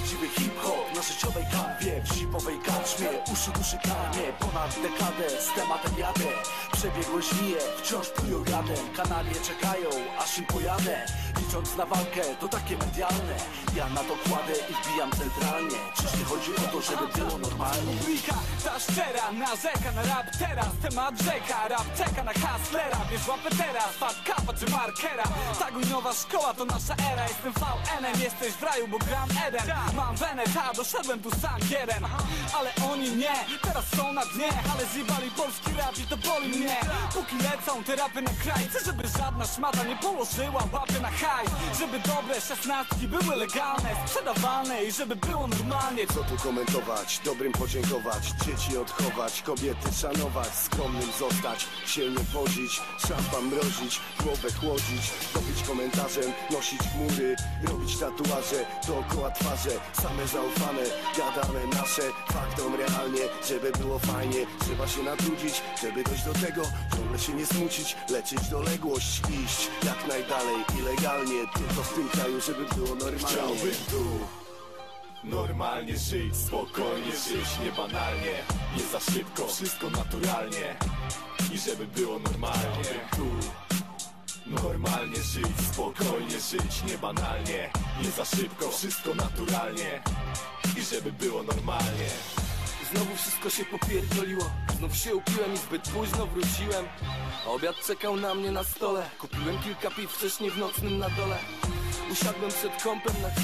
Prawdziwy hip-hop na życiowej kanwie W zipowej karczmie, uszy uszy karmie Ponad dekadę z tematem jadę Przebiegłe żmije, wciąż plują jadem Kanalie czekają, aż im pojadę Licząc na walkę, to takie medialne Ja na to kładę i wbijam centralnie Czyż nie chodzi o to, żeby było normalnie? Publika, ta szczera, narzeka na rap teraz Temat rzeka, rap czeka na haslera Wiesz łapę teraz, fat kapa czy markera nowa szkoła, to nasza era Jestem VN-em, jesteś w raju, bo gram Eden Mam wenę, ta, doszedłem tu jeden Ale oni nie, teraz są na dnie. Ale zjebali polski rap i to boli mnie. Póki lecą te rapy na krajce Żeby żadna szmata nie położyła łapy na haj. Żeby dobre szesnastki były legalne Sprzedawalne i żeby było normalnie. Co tu komentować, dobrym podziękować. Dzieci odchować, kobiety szanować Skromnym zostać, się nie podzić Szampan mrozić, głowę chłodzić. Robić komentarzem, nosić chmury Robić tatuaże, dookoła twarze Same zaufane, gadane nasze Faktom realnie, żeby było fajnie. Trzeba się natrudzić, żeby dojść do tego Ciągle się nie smucić, leczyć doległość Iść jak najdalej i legalnie Tylko w tym kraju, żeby było normalnie. Chciałbym tu Normalnie żyć, spokojnie żyć, nie banalnie Nie za szybko, wszystko naturalnie. I żeby było normalnie. Tu Normalnie żyć, spokojnie żyć, nie banalnie Nie za szybko, wszystko naturalnie I żeby było normalnie. Znowu wszystko się popierdoliło Znów się upiłem i zbyt późno wróciłem. Obiad czekał na mnie na stole Kupiłem kilka piw wcześniej w nocnym na dole. Usiadłem przed kąpem na chwilę